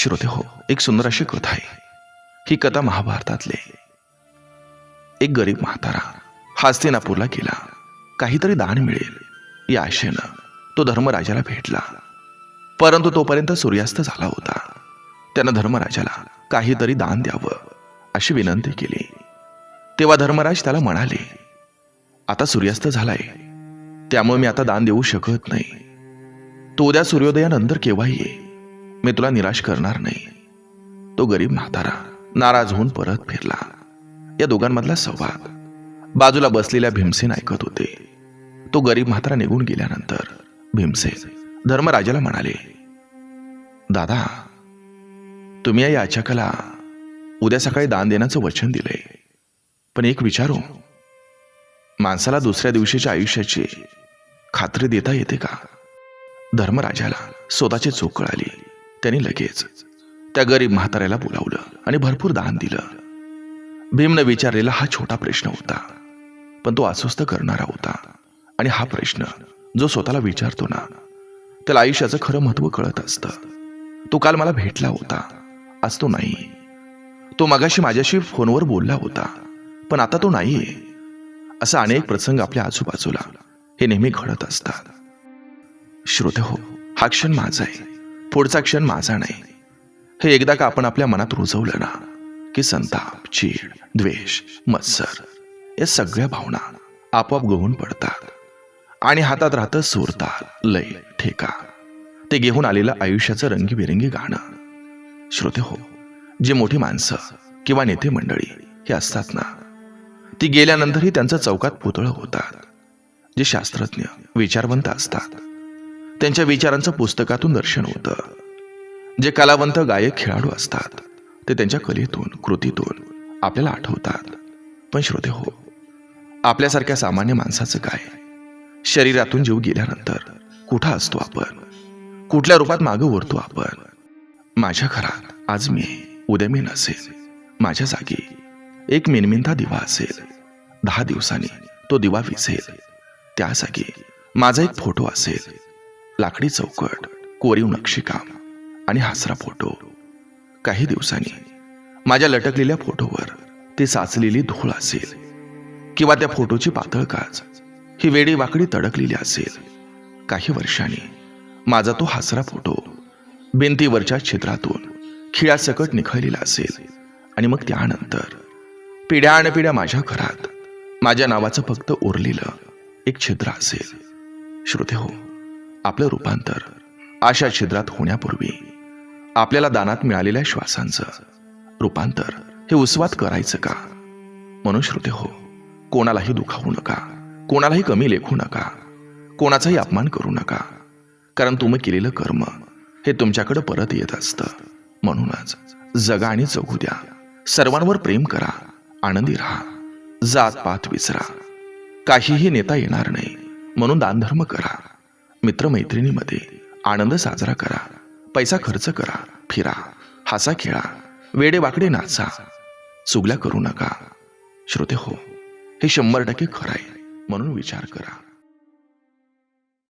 श्रोते हो. एक सुंदर अशी कथा आहे. ही कथा महाभारतातले. एक गरीब म्हातारा हास्तिनापूरला गेला. काहीतरी दान मिळेल. या आशेनं तो धर्मराजाला भेटला. परंतु तोपर्यंत सूर्यास्त झाला होता. त्यानं धर्मराजाला काहीतरी दान द्यावं अशी विनंती केली. तेव्हा धर्मराज त्याला म्हणाले आता सूर्यास्त झालाय. त्यामुळे मी आता दान देऊ शकत नाही. तो उद्या सूर्योदयानंतर केव्हा ये मी तुला निराश करणार नाही. तो गरीब म्हातारा नाराज होऊन परत फिरला. या दोघांमधला संवाद. बाजूला बसलेल्या भीमसेन ऐकत होते. तो गरीब म्हातारा निघून गेल्यानंतर भीमसेन धर्मराजाला म्हणाले दादा तुम्ही या याचकाला उद्या सकाळी दान देण्याचं वचन दिलंय. पण एक विचारू माणसाला दुसऱ्या दिवशीच्या आयुष्याची खात्री देता येते का? धर्मराजाला स्वतःची चूक कळाली. त्यांनी लगेच त्या गरीब म्हाताऱ्याला बोलावलं आणि भरपूर दान दिलं. भीमनं विचारलेला हा छोटा प्रश्न होता पण तो अस्वस्थ करणारा होता. आणि हा प्रश्न जो स्वतःला विचारतो ना त्याला आयुष्याचं खरं महत्त्व कळत असतं. तो काल मला भेटला होता आज तो नाही. तो मगाशी माझ्याशी फोनवर बोलला होता पण आता तो नाहीये. असा अनेक प्रसंग आपल्या आजूबाजूला हे नेहमी घडत असतात. श्रोते हो हा क्षण माझा आहे. पुढचा क्षण माझा नाही. हे एकदा का आपण आपल्या मनात रुजवलं ना की संताप चीड द्वेष मत्सर या सगळ्या भावना आपोआप गहून पडतात आणि हातात राहतं सूरताल लय ठेका. ते घेऊन आलेलं आयुष्याचं रंगीबेरंगी गाणं. श्रोते हो जी मोठी माणसं किंवा नेते मंडळी हे असतात ना ती गेल्यानंतरही त्यांचं चौकात पुतळं होतात. जे शास्त्रज्ञ विचारवंत असतात. त्यांच्या विचारांचं पुस्तकातून दर्शन होतं. जे कलावंत गायक खेळाडू असतात ते त्यांच्या कलेतून कृतीतून आपल्याला आठवतात. पण श्रोते हो आपल्यासारख्या सामान्य माणसाचं काय? शरीरातून जीव गेल्यानंतर कुठं असतो आपण? कुठल्या रूपात मागं उरतो आपण? माझ्या घरात आज मी उद्या मी नसेल. माझ्या जागी एक मिनमिनता दिवा असेल. दहा दिवसांनी तो दिवा विझेल त्या जागी माझा एक फोटो असेल. लाकडी चौकट कोरीव नक्षीकाम आणि हासरा फोटो. काही दिवसांनी माझ्या लटकलेल्या फोटोवर ती साचलेली धूळ असेल किंवा त्या फोटोची पातळ काच ही वेडी वाकडी तडकलेली असेल. काही वर्षांनी माझा तो हासरा फोटो भिंतीवरच्या छिद्रातून खिळ्यासकट निखळलेला असेल आणि मग त्यानंतर पिढ्या पिढ्या माझ्या घरात माझ्या नावाचं फक्त उरलेलं एक छिद्र असेल. श्रोते हो आपलं रूपांतर अशा छिद्रात होण्यापूर्वी आपल्याला दानात मिळालेल्या श्वासांचं रूपांतर हे उस्वात करायचं का? म्हणून श्रोते हो कोणालाही दुखावू नका कोणालाही कमी लेखू नका कोणाचाही अपमान करू नका कारण तुम्ही केलेलं कर्म हे तुमच्याकडे परत येत असतं. म्हणूनच जगा आणि जगू द्या. सर्वांवर प्रेम करा आनंदी राहा जात पात विसरा. काहीही नेता येणार नाही म्हणून दानधर्म करा. मित्रमैत्रिणीमध्ये आनंद साजरा करा. पैसा खर्च करा फिरा हासा खेळा वेडेवाकडे नाचा. चुगल्या करू नका. श्रोते हो हे शंभर टक्के खरं आहे म्हणून विचार करा.